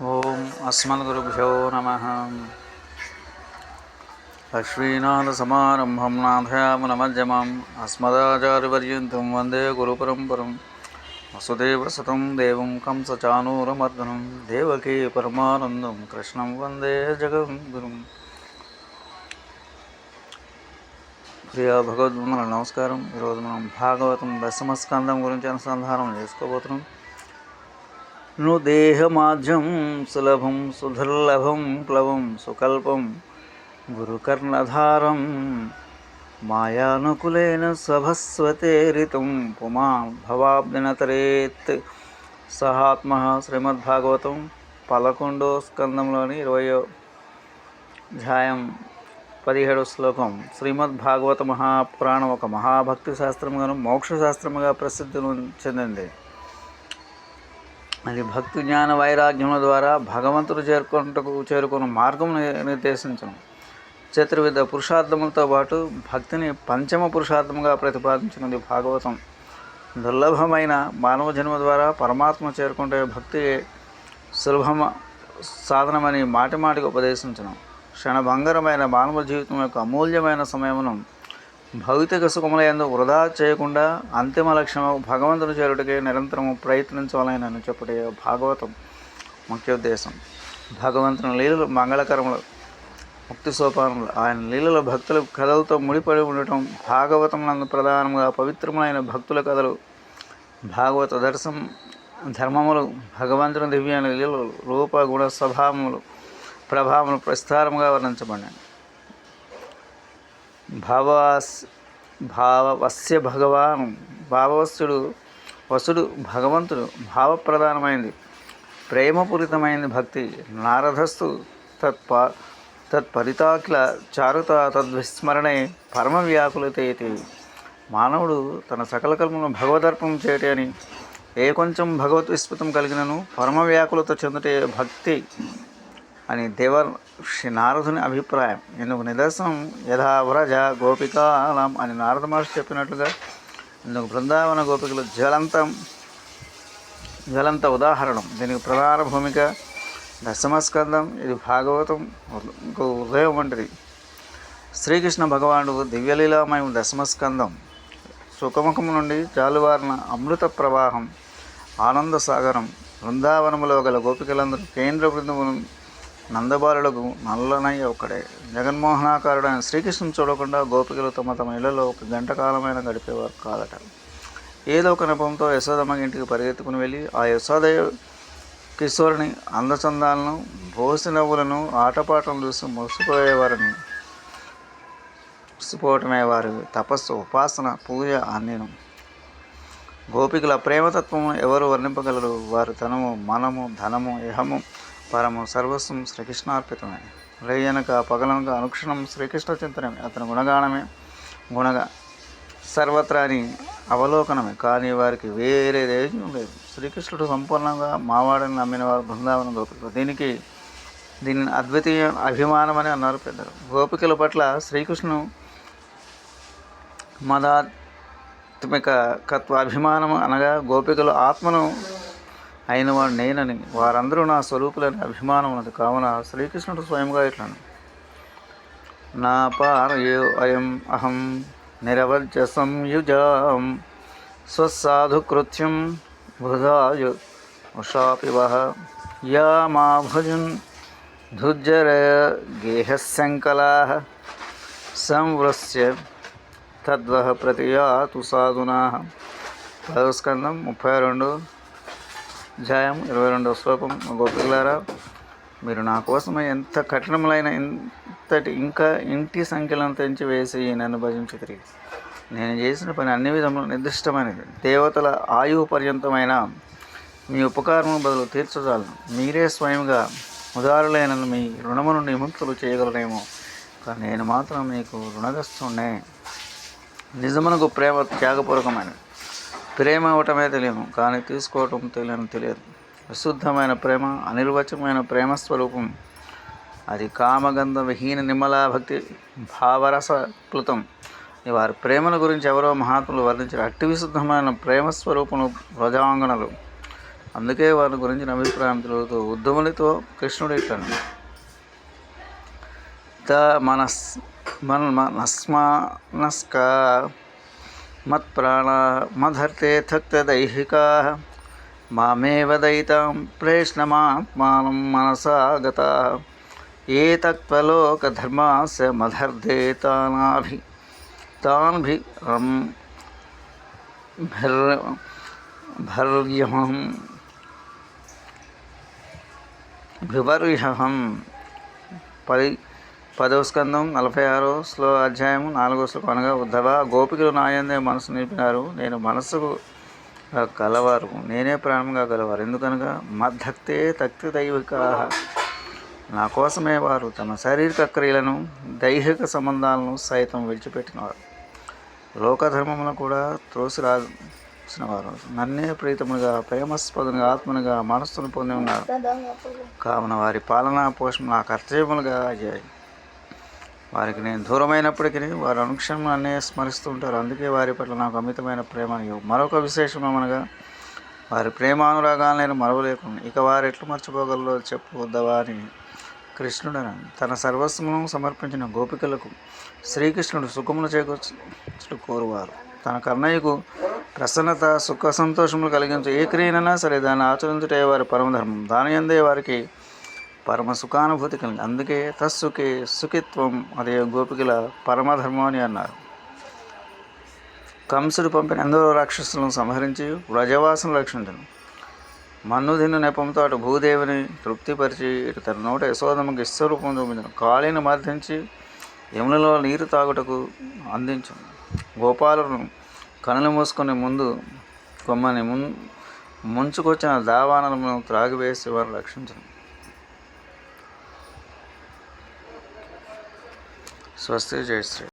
ఓం అస్మద్గురుభ్యో నమ. లక్ష్మీనాథసమారంభం నాథయామునమధ్యమం అస్మదాచార్యపర్యంతం వందే గురుపరంపరం. వసుదేవసుతం దేవం కంసచానూరమర్దనం. దేవకీ పరమానందం కృష్ణం వందే జగద్గురుం. ప్రియ భగవద్బంధువులకు నమస్కారం. ఈరోజు మనం భాగవతం దశమస్కందం గురించి అనుసంధానం చేసుకోబోతున్నాం. ను దేహమాధ్యం సులభం సుదుర్లభం ప్లవం సుకల్పం గురుకర్ణధారం మాయానుకులేన సభస్వతేరితం పుమా భవాబ్దినతరేత్. సహాత్మ శ్రీమద్భాగవతం పదకొండో స్కందంలోని ఇరవయో ధ్యాయం పదిహేడు శ్లోకం. శ్రీమద్భాగవత మహాపురాణం ఒక మహాభక్తి శాస్త్రముగాను మోక్ష శాస్త్రముగా ప్రసిద్ధి చెందింది. అది భక్తి జ్ఞాన వైరాగ్యముల ద్వారా భగవంతుడు చేరుకుంటకు చేరుకున్న మార్గం నిర్దేశించడం. చతుర్విధ పురుషార్థములతో పాటు భక్తిని పంచమ పురుషార్థముగా ప్రతిపాదించినది భాగవతం. దుర్లభమైన మానవ జన్మ ద్వారా పరమాత్మ చేరుకుంటే భక్తి సులభమ సాధనమని మాటి మాటికి ఉపదేశించడం. క్షణభంగరమైన మానవ జీవితం యొక్క అమూల్యమైన సమయమును భౌతిక సుఖములందు వృధా చేయకుండా అంతిమ లక్ష్యము భగవంతుని చేరుటకే నిరంతరము ప్రయత్నించాలని చెప్పటే భాగవతం ముఖ్య ఉద్దేశం. భగవంతుని లీలలు మంగళకరములు ముక్తి సోపానములు ఆయన లీలల భక్తుల కథలతో ముడిపడి ఉండటం భాగవతం నందు ప్రధానంగా పవిత్రమైన భక్తుల కథలు భాగవత దర్శనం ధర్మములు భగవంతుని దివ్యాన్ని లీలలు రూప గుణ స్వభావములు ప్రభావములు ప్రస్తారముగా వర్ణించబడినాయి భావాస్ భావవస్య భగవాన్. భావవస్సుడు వసుడు భగవంతుడు భావప్రధానమైంది. ప్రేమపూరితమైనది భక్తి. నారదస్తు తత్ప తత్పరితాకిల చారుత తద్విస్మరణే పరమ వ్యాకులతేతి మానవుడు తన సకల కల్పను భగవదర్పణం చేయటే అని ఏ కొంచెం భగవత్ విస్మృతం కలిగినను పరమ వ్యాకులత చెందుటే భక్తి అని దేవ శ్రీ నారదుని అభిప్రాయం. ఇందుకు నిదర్శనం? యథా వ్రజ గోపికాలం అని నారద మహర్షి చెప్పినట్లుగా ఇందుకు బృందావన గోపికలు జ్వలంతం జ్వలంత ఉదాహరణం. దీనికి ప్రధాన భూమిక దశమస్కందం ఇది భాగవతం ఇంకో హృదయం వంటిది. శ్రీకృష్ణ భగవానుడు దివ్యలీలామయం దశమస్కందం. సుఖముఖము నుండి జాలువారిన అమృత ప్రవాహం ఆనంద సాగరం బృందావనములో గల గోపికలందరూ కేంద్ర బృందమును నందబాలులకు నల్లనయ్య ఒక్కడే. జగన్మోహనాకారుడైన శ్రీకృష్ణుని చూడకుండా గోపికలు తమ తమ ఇళ్ళలో ఒక గంట కాలమైన గడిపేవారు కాదట. ఏదో ఒక నెపంతో యశోదమ్మ ఇంటికి పరిగెత్తుకుని వెళ్ళి ఆ యశోద కిశోరుని అందచందాలను భోసి నవ్వులను ఆటపాటలను చూసి మురిసిపోయేవారని మురిసిపోవటమే వారి తపస్సు ఉపాసన పూజ అన్నిను. గోపికల ప్రేమతత్వం ఎవరు వర్ణింపగలరు? వారు తనము మనము ధనము ఇహము పరము సర్వస్వం శ్రీకృష్ణార్పితమే. రేయనక పగలనక అనుక్షణం శ్రీకృష్ణ చింతనమే అతని గుణగానమే గుణగా సర్వత్రాని అవలోకనమే. కానీ వారికి వేరే దేశం లేదు. శ్రీకృష్ణుడు సంపూర్ణంగా మావాడని నమ్మిన వారు బృందావనం గోపికలు. దీనికి దీనిని అద్వితీయ అభిమానం అని అన్నారు పెద్దలు. గోపికల పట్ల శ్రీకృష్ణుడు మదాత్మిక కత్వ అభిమానం అనగా గోపికలు ఆత్మను అయిన వాడు నేనని. వారందరూ నా స్వరూపులని అభిమానం ఉన్నది. కావున శ్రీకృష్ణుడు స్వయంగా ఇట్లను నా పారయో అయం అహం నిరవజ్య సంయుజాం స్వసాధుకృత్యం బుధాయు ఉషాపివ యా మా భుజన్ ధుజ్జర గేహశంకలా సంవృశ్య తద్వహ ప్రతియాతు సాధునా. పదస్కందం ముప్పై రెండు. అధ్యాయం ఇరవై రెండవ శ్లోకం. గోపికలారా మీరు నా కోసమే ఎంత కఠినములైన ఇంతటి ఇంకా ఇంటి సంఖ్యలను తెంచి వేసి నన్ను భజించి నేను చేసిన పని అన్ని విధములు నిర్దిష్టమైనది. దేవతల ఆయువు పర్యంతమైన మీ ఉపకారము బదులు తీర్చజాలను. మీరే స్వయంగా ఉదారులైన మీ రుణము నుండి విముక్తులు చేయగలరేమో. కానీ నేను మాత్రం మీకు రుణగస్తుండే నిజమునకు ప్రేమ త్యాగపూర్వకమైనది. ప్రేమ ఇవ్వటమే తెలియదు కానీ తీసుకోవటం తెలియని తెలియదు. విశుద్ధమైన ప్రేమ అనిర్వచమైన ప్రేమ స్వరూపం అది కామగంధ విహీన నిమ్మలా భక్తి భావరస వారి ప్రేమల గురించి ఎవరో మహాత్ములు వర్ణించారు అట్టి విశుద్ధమైన ప్రేమ స్వరూపము ప్రజాంగణలు అందుకే వారి గురించి అభిప్రాయం తెలుగుతూ ఉద్ధమునితో కృష్ణుడు ఇట్లను. త మనస్ మన మనస్మానస్క मत्प्राणाः मदर्थे थक्तदैहिकाः मामेव दयितां प्रेष्णमात्मानं मनसा गताः। ये तत्त्वलोकधर्मास्य मदर्थे तानाभि तान्भि भर्यहं परि పదవ స్కందం నలభై ఆరో శ్లో అధ్యాయం నాలుగో శ్లోకం అనగా ఉద్ధవ గోపికలు నాయందే మనసు నిలిపినారు నేను మనస్సుకు కలవారు. నేనే ప్రాణంగా గలవారు. ఎందుకనగా మద్దక్తే తక్తి దైవిక. నా కోసమే వారు తమ శారీరక క్రియలను దైహిక సంబంధాలను సైతం విడిచిపెట్టినవారు. లోకధర్మములను కూడా త్రోసి వారు నన్నే ప్రీతముగా ప్రేమస్పదంగా ఆత్మనుగా మనస్సును పొంది ఉన్నారు. కావున వారి పాలనా పోషణ నా కర్తవ్యములుగా అయ్యాయి. వారికి నేను దూరమైనప్పటికీ వారు అనుక్షణం నన్నే స్మరిస్తూ ఉంటారు. అందుకే వారి పట్ల నాకు అమితమైన ప్రేమ మరొక విశేషం అనగా వారి ప్రేమానురాగాలు నేను మరవలేకుండా ఇక వారు ఎట్లు మర్చిపోగలరో చెప్పవద్దవా అని కృష్ణుడు తన సర్వస్వమును సమర్పించిన గోపికలకు శ్రీకృష్ణుడు సుఖమును చేకూర్చు కోరువారు. తన కర్ణయ్యకు ప్రసన్నత సుఖ సంతోషములు కలిగించే ఏ క్రియనైనా సరే దాన్ని ఆచరించుటే వారి పరమధర్మం. దాని అందే వారికి పరమ సుఖానుభూతి కలిగింది అందుకే తస్సుకే సుఖిత్వం అదే గోపికల పరమధర్మం అని అన్నారు. కంసుడు పంపిన ఎందరో రాక్షసులను సంహరించి వ్రజవాసం రక్షించను. మన్నుదిన్ను నెపంతో అటు భూదేవిని తృప్తిపరిచి ఇటు తన నోట యశోదమ్మకి ఇష్టరూపం చూపించను. కాళీని మర్దించి యములలో నీరు తాగుటకు అందించను గోపాలను కనులు మూసుకొని ముందు కొమ్మని మున్ ముంచుకొచ్చిన దావానలను త్రాగివేసి వారు రక్షించను. સ્વસ્તિ જય શ્રી